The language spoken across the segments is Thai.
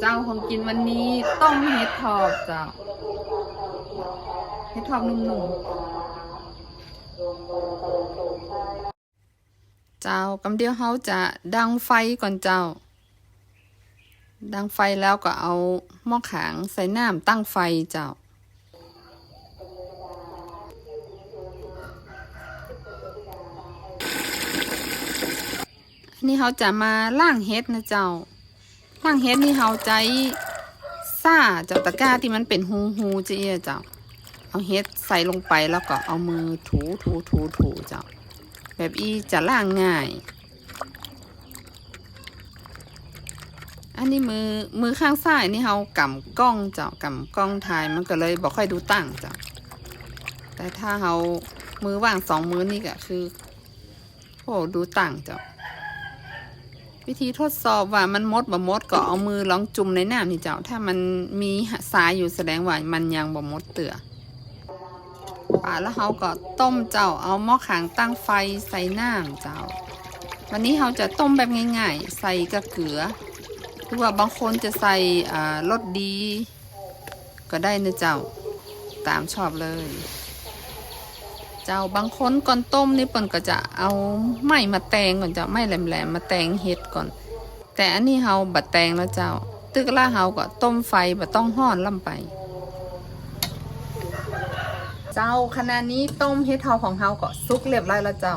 เจ้าของกินวันนี้ต้มเห็ดทอบเจ้าเห็ดทอบนุ่มๆ เจ้ากำเดียวเขาจะดังไฟก่อนเจ้า ดังไฟแล้วก็เอาหม้อขางใส่น้ำตั้งไฟเจ้าอันนี้เขาจะมาล่างเฮ็ดนะเจ้า ล่างเฮ็ดนี่เขาใจซ่าเจ้าตะกร้าที่มันเป็นหูหูเจียเจ้าเอาเฮ็ดใส่ลงไปแล้วก็เอามือถูถูถูถูเจ้าแบบอีจะล่างง่าย อันนี้มือมือข้างซ้ายนี่เขากำกล้องเจ้ากำกล้องถ่ายมันก็เลยบอกค่อยดูตั้งเจ้าแต่ถ้าเขามือว่างสองมือนี่ก็คือโอ้ดูตั้งเจ้า วิธีทดสอบว่ามันมดบ่มดก็เอามือลองจุ่มในน้ำนี่เจ้า ถ้ามันมีสายอยู่แสดงว่ามันยังบ่มดเตือป่าแล้วเขาก็ต้มเจ้าเอาหม้อขางตั้งไฟใส่น้ำเจ้า วันนี้เขาจะต้มแบบง่ายๆ ใส่กระเกลือหรือว่าบางคนจะใส่อ่ารสดี ก็ได้นะเจ้า ตามชอบเลย เจ้าบางคนก่อนต้มนี่เปิ่นก็จะเอาไม้มาแตงก่อนจ้าไม้แหลมๆมาแตงเห็ดก่อน แต่อันนี้เฮาบัดแตงแล้วเจ้า ตึกล่าเฮาก็ต้มไฟบ่ต้องห้อนล่ำไป เจ้าขณะนี้ต้มเห็ดเฮาของเฮาก็สุกเรียบร้อยแล้วเจ้า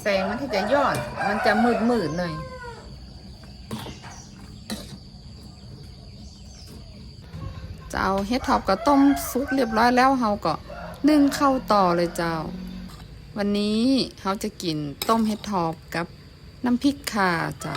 แสงมันที่จะยอด มันจะมืดๆหน่อย เจ้าเฮ็ดทอปก็ต้มซุปเรียบร้อยแล้วเฮาก็นึ่งเข้าวต่อเลยเจ้า วันนี้เฮาจะกินต้มเฮ็ดทอปกับน้ำพริกข่าเจ้า